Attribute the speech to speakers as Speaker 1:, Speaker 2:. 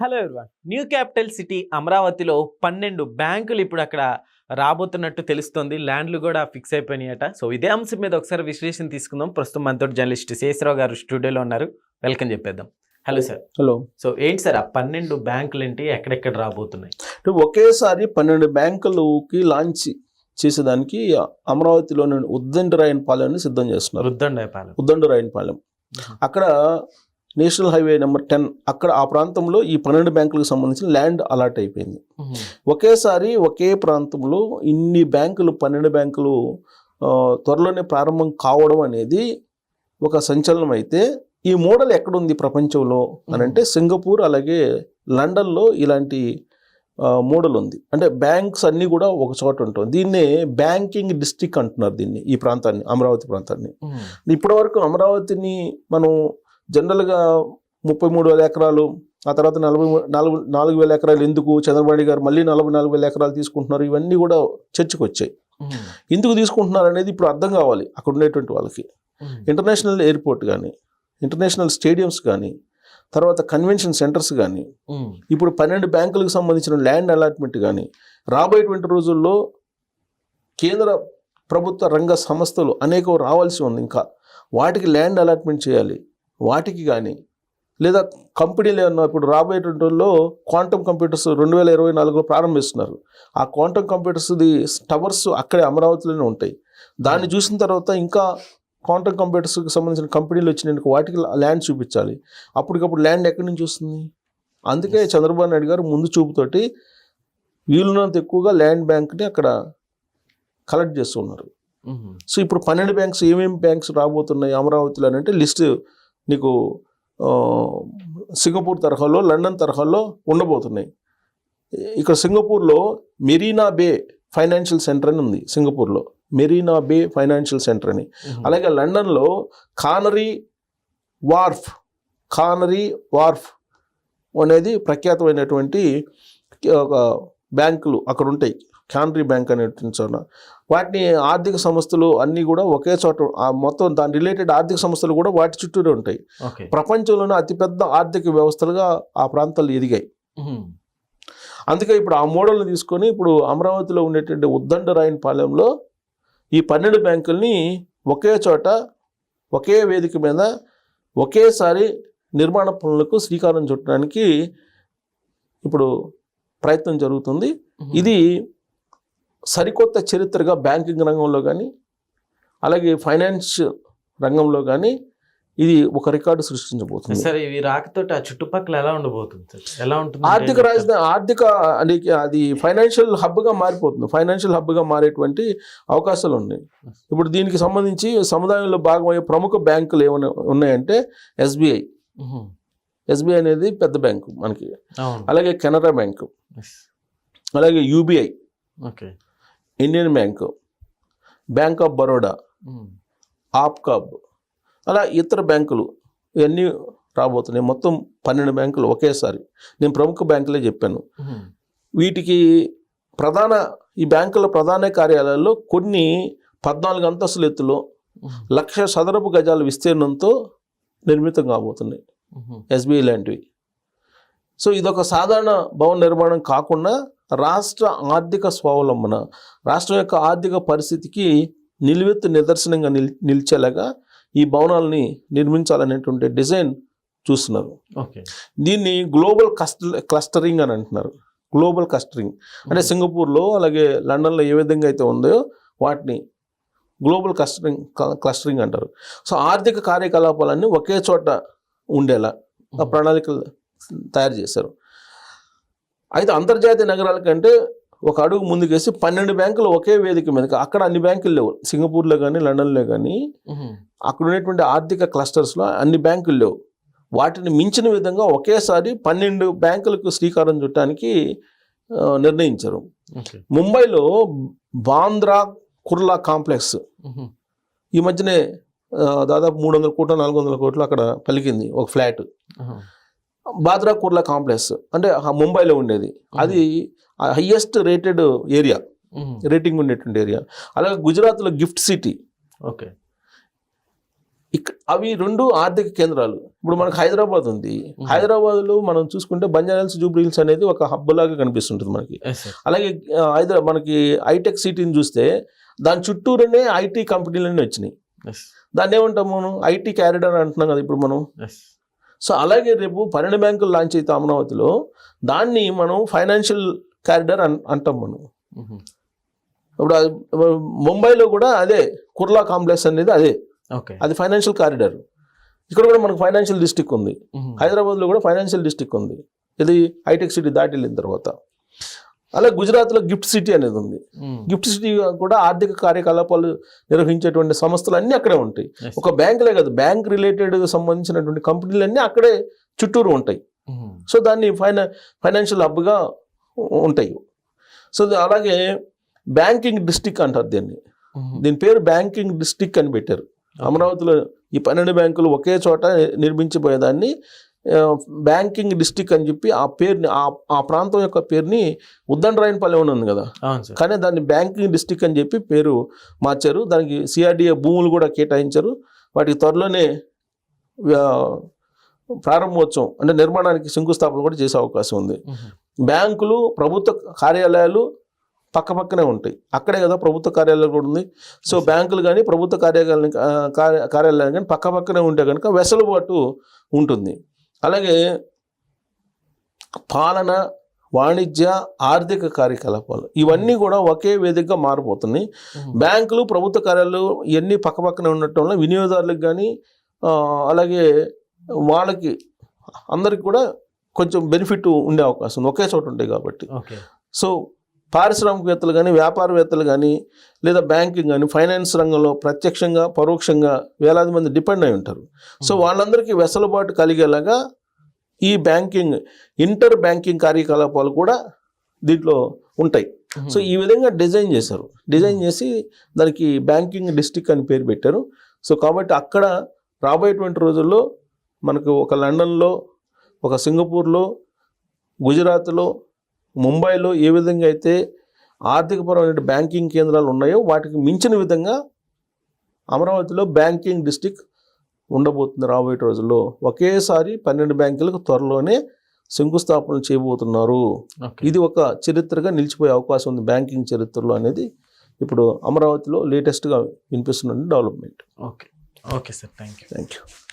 Speaker 1: Hello everyone new capital city అమరావతిలో పన్నెండు బ్యాంకులు ఇప్పుడు అక్కడ రాబోతున్నట్టు తెలుస్తోంది. ల్యాండ్లు కూడా ఫిక్స్ అయిపోయినాయట. సో ఇదే అంశం మీద ఒకసారి విశ్లేషణ తీసుకుందాం. ప్రస్తుతం మనతో జర్నలిస్ట్ శేషరావు గారు స్టూడియోలో ఉన్నారు. వెల్కమ్ చెప్పేద్దాం. హలో సార్
Speaker 2: హలో
Speaker 1: సో ఏంటి సార్ ఆ పన్నెండు బ్యాంకులు ఏంటి ఎక్కడెక్కడ రాబోతున్నాయి?
Speaker 2: ఒకేసారి పన్నెండు బ్యాంకులకి లాంచ్ చేసేదానికి అమరావతిలోని ఉద్దండరాయనపాలెంని సిద్ధం చేస్తున్నారు.
Speaker 1: రుద్దండపాలెం
Speaker 2: ఉద్దండరాయనపాలెం. అక్కడ నేషనల్ హైవే నెంబర్ టెన్ అక్కడ ఆ ప్రాంతంలో ఈ పన్నెండు బ్యాంకులకు సంబంధించిన ల్యాండ్ అలాట్ అయిపోయింది. ఒకేసారి ఒకే ప్రాంతంలో ఇన్ని బ్యాంకులు పన్నెండు బ్యాంకులు త్వరలోనే ప్రారంభం కావడం అనేది ఒక సంచలనం అయితే ఈ మోడల్ ఎక్కడుంది ప్రపంచంలో అని అంటే సింగపూర్ అలాగే లండన్లో ఇలాంటి మోడల్ ఉంది. అంటే బ్యాంక్స్ అన్నీ కూడా ఒక చోట ఉంటాయి. దీన్నే బ్యాంకింగ్ డిస్ట్రిక్ట్ అంటున్నారు దీన్ని ఈ ప్రాంతాన్ని అమరావతి ప్రాంతాన్ని. ఇప్పటివరకు అమరావతిని మనం జనరల్గా ముప్పై మూడు వేల ఎకరాలు ఆ తర్వాత నలభై నాలుగు నాలుగు వేల ఎకరాలు ఎందుకు చంద్రబాబు గారు మళ్ళీ నలభై నాలుగు వేల ఎకరాలు తీసుకుంటున్నారు ఇవన్నీ కూడా చర్చకు వచ్చాయి. ఎందుకు తీసుకుంటున్నారు అనేది ఇప్పుడు అర్థం కావాలి అక్కడ ఉండేటువంటి వాళ్ళకి. ఇంటర్నేషనల్ ఎయిర్పోర్ట్ కానీ ఇంటర్నేషనల్ స్టేడియంస్ కానీ తర్వాత కన్వెన్షన్ సెంటర్స్ కానీ ఇప్పుడు పన్నెండు బ్యాంకులకు సంబంధించిన ల్యాండ్ అలాట్మెంట్ కానీ రాబోయేటువంటి రోజుల్లో కేంద్ర ప్రభుత్వ రంగ సంస్థలు అనేకం రావాల్సి ఉంది ఇంకా. వాటికి ల్యాండ్ అలాట్మెంట్ చేయాలి. వాటికి కానీ లేదా కంపెనీలు ఏమన్నా ఇప్పుడు రాబోయేటువంటి రోజుల్లో క్వాంటమ్ కంప్యూటర్స్ రెండు వేల ఇరవై నాలుగులో ప్రారంభిస్తున్నారు. ఆ క్వాంటమ్ కంప్యూటర్స్ది టవర్స్ అక్కడే అమరావతిలోనే ఉంటాయి. దాన్ని చూసిన తర్వాత ఇంకా క్వాంటమ్ కంప్యూటర్స్కి సంబంధించిన కంపెనీలు వచ్చినందుకు వాటికి ల్యాండ్ చూపించాలి. అప్పటికప్పుడు ల్యాండ్ ఎక్కడి నుంచి వస్తుంది? అందుకే చంద్రబాబు నాయుడు గారు ముందు చూపుతోటి వీలున్నంత ఎక్కువగా ల్యాండ్ బ్యాంక్ని అక్కడ కలెక్ట్ చేస్తున్నారు. సో ఇప్పుడు పన్నెండు బ్యాంక్స్ ఏమేమి బ్యాంక్స్ రాబోతున్నాయి అమరావతిలో అంటే లిస్ట్ నీకు సింగపూర్ తరహాలో లండన్ తరహాలో ఉండబోతున్నాయి. ఇక్కడ సింగపూర్లో మెరీనా బే ఫైనాన్షియల్ సెంటర్ అని ఉంది సింగపూర్లో. మెరీనా బే ఫైనాన్షియల్ సెంటర్ అని. అలాగే లండన్లో కానరీ వార్ఫ్ కానరీ వార్ఫ్ అనేది ప్రఖ్యాతమైనటువంటి ఒక బ్యాంకులు అక్కడ ఉంటాయి. కానరీ బ్యాంక్ అనేటువంటి చోట వాటిని ఆర్థిక సంస్థలు అన్నీ కూడా ఒకే చోట మొత్తం దాని రిలేటెడ్ ఆర్థిక సంస్థలు కూడా వాటి చుట్టూరే ఉంటాయి. ప్రపంచంలోనే అతిపెద్ద ఆర్థిక వ్యవస్థలుగా ఆ ప్రాంతాలు ఎదిగాయి. అందుకే ఇప్పుడు ఆ మోడల్ని తీసుకొని ఇప్పుడు అమరావతిలో ఉండేటువంటి ఉద్దండరాయన్ పాలెంలో ఈ పన్నెండు బ్యాంకుల్ని ఒకే చోట ఒకే వేదిక మీద ఒకేసారి నిర్మాణ పనులకు శ్రీకారం చుట్టడానికి ఇప్పుడు ప్రయత్నం జరుగుతుంది. ఇది సరికొత్త చరిత్రగా బ్యాంకింగ్ రంగంలో కానీ అలాగే ఫైనాన్స్ రంగంలో కానీ ఇది ఒక రికార్డు సృష్టించబోతుంది.
Speaker 1: సార్ ఇవి రాకతోటి ఆ చుట్టుపక్కల ఎలా ఉండబోతుంది ఎలా ఉంటుంది?
Speaker 2: ఆర్థిక రాజధాని ఆర్థిక అంటే అది ఫైనాన్షియల్ హబ్గా మారిపోతుంది. ఫైనాన్షియల్ హబ్గా మారేటువంటి అవకాశాలు ఉన్నాయి. ఇప్పుడు దీనికి సంబంధించి సముదాయంలో భాగమయ్యే ప్రముఖ బ్యాంకులు ఏమైనా ఉన్నాయంటే ఎస్బీఐ. ఎస్బీఐ అనేది పెద్ద బ్యాంకు మనకి. అలాగే కెనరా బ్యాంకు. అలాగే UBI.
Speaker 1: Okay.
Speaker 2: Indian bank bank of Baroda. APCOB అలా ఇతర బ్యాంకులు ఇవన్నీ రాబోతున్నాయి మొత్తం పన్నెండు బ్యాంకులు ఒకేసారి నేను ప్రముఖ బ్యాంకులే చెప్పాను
Speaker 1: మ్మ్.
Speaker 2: వీటికి ప్రధాన ఈ బ్యాంకుల ప్రధాన కార్యాలయాల్లో కొన్ని పద్నాలుగు అంతస్తుల ఎత్తులో
Speaker 1: మ్మ్.
Speaker 2: లక్ష చదరపు గజాల విస్తీర్ణంతో నిర్మితం కాబోతున్నాయి
Speaker 1: మ్మ్.
Speaker 2: ఎస్బీఐ లాంటివి సో ఇదొక సాధారణ భవన నిర్మాణం కాకుండా రాష్ట్ర ఆర్థిక స్వావలంబన రాష్ట్రం యొక్క ఆర్థిక పరిస్థితికి నిలువెత్తు నిదర్శనంగా నిల్ నిలిచేలాగా ఈ భవనాలని నిర్మించాలనేటువంటి డిజైన్ చూస్తున్నారు.
Speaker 1: ఓకే.
Speaker 2: దీన్ని గ్లోబల్ క్లస్టరింగ్ అని అంటున్నారు. Global clustering. అంటే సింగపూర్లో అలాగే లండన్లో ఏ విధంగా అయితే ఉందో వాటిని గ్లోబల్ క్లస్టరింగ్ క్లస్టరింగ్ అంటారు. సో ఆర్థిక కార్యకలాపాలన్నీ ఒకే చోట ఉండేలా ప్రణాళికలు తయారు చేశారు. అయితే అంతర్జాతీయ నగరాల కంటే ఒక అడుగు ముందుకేసి పన్నెండు బ్యాంకులు ఒకే వేదిక మీద అక్కడ అన్ని బ్యాంకులు లేవు సింగపూర్లో కానీ లండన్లో కానీ. అక్కడ ఉన్నటువంటి ఆర్థిక క్లస్టర్స్లో అన్ని బ్యాంకులు లేవు వాటిని మించిన విధంగా ఒకేసారి పన్నెండు బ్యాంకులకు శ్రీకారం చుట్టడానికి ఆ, నిర్ణయించారు ముంబైలో బాంద్రా కుర్లా కాంప్లెక్స్. ఈ మధ్యనే దాదాపు మూడు వందల కోట్ల నాలుగు వందల కోట్లు అక్కడ పలికింది ఒక ఫ్లాట్. బాద్రా కుర్లా కాంప్లెక్స్. అంటే ముంబైలో ఉండేది. అది హయ్యెస్ట్ రేటెడ్ ఏరియా. రేటింగ్ ఉండేటువంటి ఏరియా. అలాగే గుజరాత్లో గిఫ్ట్ సిటీ.
Speaker 1: ఓకే.
Speaker 2: ఇక్ అవి రెండు ఆర్థిక కేంద్రాలు. ఇప్పుడు మనకు హైదరాబాద్ ఉంది. హైదరాబాద్లో మనం చూసుకుంటే బంజారాల్స్ జూబ్లీహిల్స్ అనేది ఒక హబ్ లాగా కనిపిస్తుంటుంది మనకి. అలాగే హైదరాబాద్ మనకి హైటెక్ సిటీని చూస్తే దాని చుట్టూరునే ఐటీ కంపెనీలన్నీ వచ్చినాయి. దాన్ని ఏమంటాం మనం? ఐటీ క్యారిడర్ అంటున్నాం కదా ఇప్పుడు మనం. సో అలాగే రేపు పన్నెండు బ్యాంకులు లాంచ్ అయితే అమరావతిలో. దాన్ని మనం ఫైనాన్షియల్ క్యారిడర్ అన్ అంటాం మనం. ఇప్పుడు ముంబైలో కూడా అదే కుర్లా కాంప్లెక్స్ అనేది అదే. అది ఫైనాన్షియల్ కారిడార్ ఇక్కడ కూడా మనకు ఫైనాన్షియల్ డిస్ట్రిక్ట్ ఉంది. హైదరాబాద్లో కూడా ఫైనాన్షియల్ డిస్ట్రిక్ట్ ఉంది. ఇది హైటెక్ సిటీ దాటి వెళ్ళిన తర్వాత. అలాగే గుజరాత్లో గిఫ్ట్ సిటీ అనేది ఉంది. గిఫ్ట్ సిటీ కూడా ఆర్థిక కార్యకలాపాలు నిర్వహించేటువంటి సంస్థలు అన్నీ అక్కడే ఉంటాయి. ఒక బ్యాంకులే కాదు బ్యాంక్ రిలేటెడ్ సంబంధించినటువంటి కంపెనీలు అన్నీ అక్కడే చుట్టూరు ఉంటాయి. సో దాన్ని ఫైనా ఫైనాన్షియల్ హబ్గా ఉంటాయి. సో అలాగే బ్యాంకింగ్ డిస్టిక్ అంటారు దీన్ని. దీని పేరు బ్యాంకింగ్ డిస్టిక్ అని పెట్టారు. అమరావతిలో ఈ పన్నెండు బ్యాంకులు ఒకే చోట నిర్మించిపోయేదాన్ని. బ్యాంకింగ్ డిస్టిక్ అని చెప్పి ఆ పేరుని ఆ ఆ ప్రాంతం యొక్క పేరుని ఉద్దండరాయనపల్లి అని ఉంది కదా. కానీ దాన్ని బ్యాంకింగ్ డిస్టిక్ అని చెప్పి పేరు మార్చారు. దానికి సిఆర్డిఏ భూములు కూడా కేటాయించారు. వాటికి త్వరలోనే ప్రారంభోత్సవం అంటే నిర్మాణానికి శంకుస్థాపన కూడా చేసే అవకాశం ఉంది. బ్యాంకులు ప్రభుత్వ కార్యాలయాలు పక్క పక్కనే ఉంటాయి. అక్కడే కదా ప్రభుత్వ కార్యాలయాలు కూడా ఉంది సో బ్యాంకులు కానీ ప్రభుత్వ కార్యాలయాలు కార్యాలయాలు కానీ పక్క పక్కనే ఉంటే కనుక వెసులుబాటు ఉంటుంది. అలాగే పాలన వాణిజ్య ఆర్థిక కార్యకలాపాలు ఇవన్నీ కూడా ఒకే వేదికగా మారిపోతున్నాయి. బ్యాంకులు ప్రభుత్వ కార్యాలయాలు ఇవన్నీ పక్క పక్కనే ఉండటం వల్ల వినియోగదారులకు కానీ అలాగే వాళ్ళకి అందరికి కూడా కొంచెం బెనిఫిట్ ఉండే అవకాశం ఒకే చోట ఉంటాయి కాబట్టి. సో పారిశ్రామికవేత్తలు కానీ వ్యాపారవేత్తలు కానీ లేదా బ్యాంకింగ్ కానీ ఫైనాన్స్ రంగంలో ప్రత్యక్షంగా పరోక్షంగా వేలాది మంది డిపెండ్ అయి ఉంటారు. సో వాళ్ళందరికీ వెసులుబాటు కలిగేలాగా ఈ బ్యాంకింగ్ ఇంటర్ బ్యాంకింగ్ కార్యకలాపాలు కూడా దీంట్లో ఉంటాయి. సో ఈ విధంగా డిజైన్ చేశారు. డిజైన్ చేసి దానికి బ్యాంకింగ్ డిస్టిక్ అని పేరు పెట్టారు. సో కాబట్టి అక్కడ రాబోయేటువంటి రోజుల్లో మనకు ఒక లండన్లో ఒక సింగపూర్లో గుజరాత్లో ముంబైలో ఏ విధంగా అయితే ఆర్థికపరమైన బ్యాంకింగ్ కేంద్రాలు ఉన్నాయో వాటికి మించిన విధంగా అమరావతిలో బ్యాంకింగ్ డిస్టిక్ ఉండబోతుంది రాబోయే రోజుల్లో. ఒకేసారి పన్నెండు బ్యాంకులకు త్వరలోనే శంకుస్థాపన చేయబోతున్నారు. ఇది ఒక చరిత్రగా నిలిచిపోయే అవకాశం ఉంది బ్యాంకింగ్ చరిత్రలో అనేది. ఇప్పుడు అమరావతిలో లేటెస్ట్గా వినిపిస్తున్న development.
Speaker 1: Okay. Okay sir. Thank you
Speaker 2: thank you